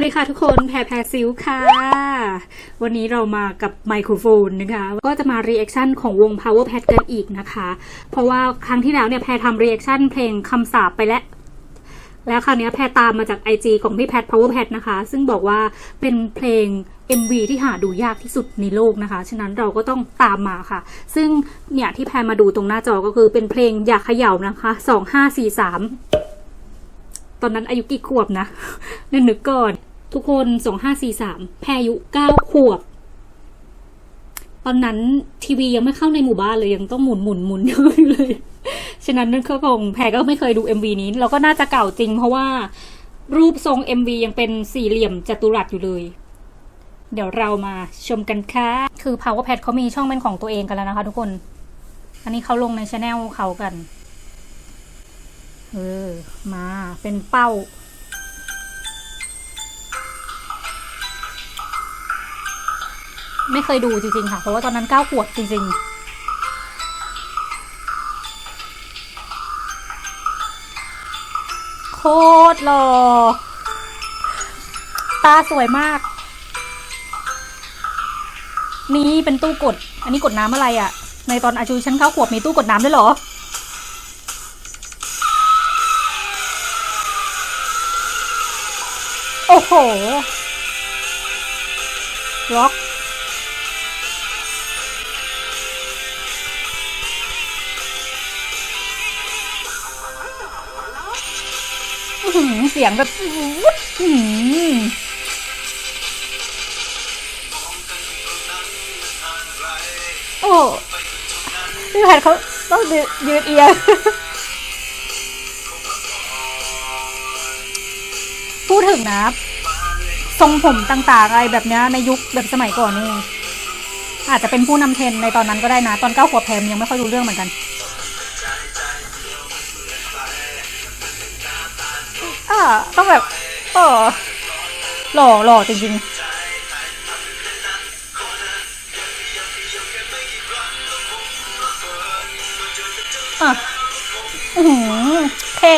วัสดีค่ะทุกคนแพรแพรซิลค่ะ วันนี้เรามากับไมโครโฟนนะคะ ก็จะมารีแอคชั่นของวง Power Pad กันอีกนะคะ เพราะว่าครั้งที่แล้วเนี่ยแพรทำรีแอคชั่นเพลงคำสาปไปแล้วแล้วคราวนี้แพรตามมาจาก IG ของพี่แพท Power Pad นะคะ ซึ่งบอกว่าเป็นเพลง MV ที่หาดูยากที่สุดในโลกนะคะ ฉะนั้นเราก็ต้องตามมาค่ะ ซึ่งเนี่ยที่แพรมาดูตรงหน้าจอก็คือเป็นเพลงอยากเขย่านะคะสองห้าสี่สามตอนนั้นอายุกี่ขวบนะนึกก่อน ทุกคนสองห้าสี่สามแพรอายุเก้าขวบ ตอนนั้นทีวียังไม่เข้าในหมู่บ้านเลยยังต้องหมุนหมุนหมุนอยู่เลย ฉะนั้นนั่นก็คงแพรก็ไม่เคยดู MV นี้เราก็น่าจะเก่าจริงเพราะว่ารูปทรง MV ยังเป็นสี่เหลี่ยมจัตุรัสอยู่เลย เดี๋ยวเรามาชมกันค่ะ คือ Power Pad เขามีช่องเป็นของตัวเองกันแล้วนะคะทุกคน อันนี้เขาลงในช anel เขากัน เออ มาเป็นเป้า ไม่เคยดูจริงๆค่ะ เพราะว่าตอนนั้นเก้าขวบจริงๆโคตรหล่อตาสวยมาก นี่เป็นตู้กด อันนี้กดน้ำอะไรอะ่ะ ในตอนอายุฉันเก้าขวบมีตู้กดน้ำด้วยหรอ โอ้โหล็อก เสียงแบบวุ้ดอื้อหือโอ้พี่แพทเขาต้องยืดเอียงพูดถึงนะทรงผมต่างๆอะไรแบบนี้ในยุคแบบสมัยก่อนนี่อาจจะเป็นผู้นำเทรนในตอนนั้นก็ได้นะ ตอนเก้าขวบแพมยังไม่ค่อยรู้เรื่องเหมือนกัน ต้องแบบเออหล่อหล่อจริงๆอะอือหือเท่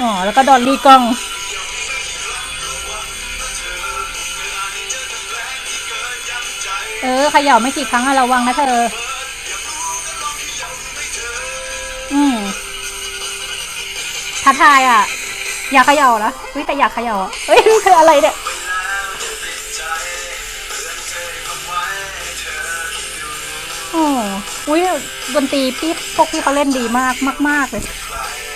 อ๋อ แล้วก็ดอลลี่กล้อง เออขย่าไม่กี่ครั้งอะระวังนะเธอ อืมท้าทายอะ อยากเขย่านะเฮ้ยแต่อยากเขย่าอะเฮ้ยนี่คืออะไรเนี่ยโอ้อุ้ยดนตรีพี่พวกพี่เขาเล่นดีมากมาก ๆ เลย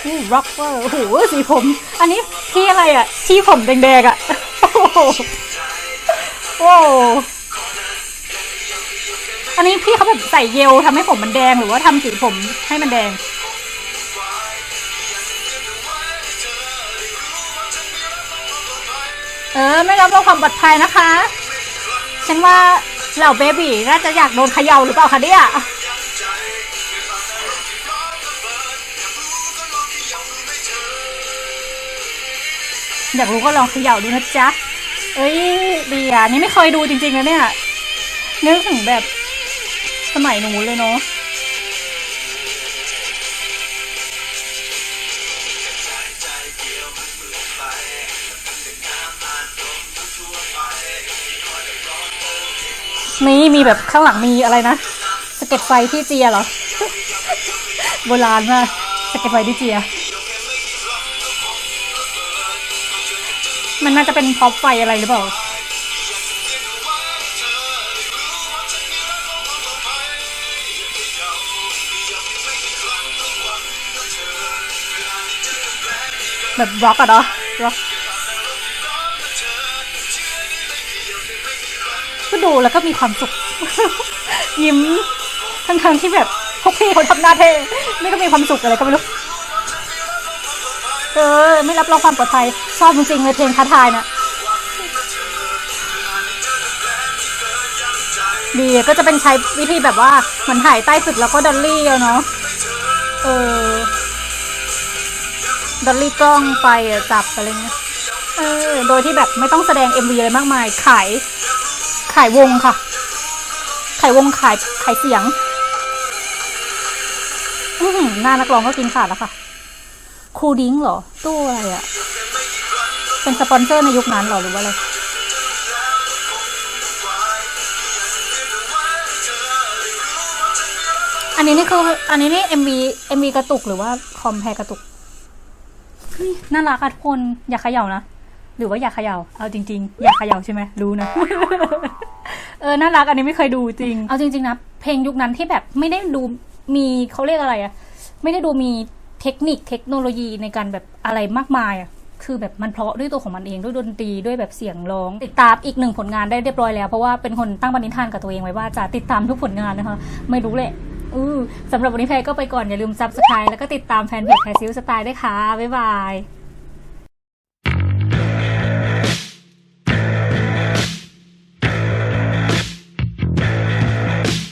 อู้ร็อกเกอร์โอ้โหสีผม อันนี้พี่อะไรอะชี้ผมแดงๆอะ โอ้โหอันนี้พี่เขาแบบใส่เยลทำให้ผมมันแดงหรือว่าทำสีผมให้มันแดง เออ ไม่รับรองความปลอดภัยนะคะ ฉันว่าเหล่าเบบี้น่าจะอยากโดนเขย่าหรือเปล่าคะเนี่ยอยากรู้ก็ลองเขย่าดูนะจ๊ะ เอ้ยดีอะนี่ไม่เคยดูจริงๆนะเนี่ย นึกถึงแบบสมัยหนูเลยเนาะ นี่มีแบบข้างหลังมีอะไรนะสเก็ตไฟที่เจียเหรอ โบราณมากสเก็ตไฟที่เจีย มันน่าจะเป็นพ็อปไฟอะไรหรือเปล่าแบบร็อกอะเนาะร็อก ก็ดูแล้วก็มีความสุข ยิ้มทั้งๆที่แบบพวกพี่เขาทำหน้าเท่นี่ก็มีความสุขอะไรก็ไม่รู้เออไม่รับรองความปลอดภัยชอบจริงๆเลยเพลงท้าทายนะดีก็จะเป็นใช้วิธีแบบว่าเหมือนถ่ายใต้ตึกแล้วก็ดอลลี่เนาะเออดอลลี่กล้องไปจับอะไรเงี้ยเออโดยที่แบบไม่ต้องแสดง MV อะไรมากมายขาย ขายวงค่ะ ขายวงขายขายเสียง อื้อหือหน้านักร้องก็กินขาดแล้วค่ะครูดิ้งเหรอตู้อะไรอะเป็นสปอนเซอร์ในยุคนั้นเหรอหรือว่าอะไรอันนี้นี่คือ อันนี้นี่ MV MV กระตุกหรือว่าคอมแพรกระตุกน่ารักอะทุกคนอย่าเขย่านะ หรือว่าอย่าเขย่า เอาจริง ๆ อย่าเขย่าใช่ไหมรู้นะ ออน่ารักอันนี้ไม่เคยดูจริง เอาจริง ๆ นะ เพลงยุคนั้นที่แบบไม่ได้ดูมีเขาเรียกอะไรอะไม่ได้ดูมีเทคนิคเทคโนโลยีในการแบบอะไรมากมายอะคือแบบมันเพราะด้วยตัวของมันเองด้วยดนตรีด้วยแบบเสียงร้อง ติดตามอีกหนึ่งผลงานได้เรียบร้อยแล้วเพราะว่าเป็นคนตั้งปณิธานกับตัวเองไว้ว่าจะติดตามทุกผลงานนะคะ ไม่รู้แหละอือสำหรับวันนี้แพรก็ไปก่อนอย่าลืม subscribe แล้วก็ติดตามแฟนเพจแพรซิลสไตล์ด้วยค่ะบ๊ายบาย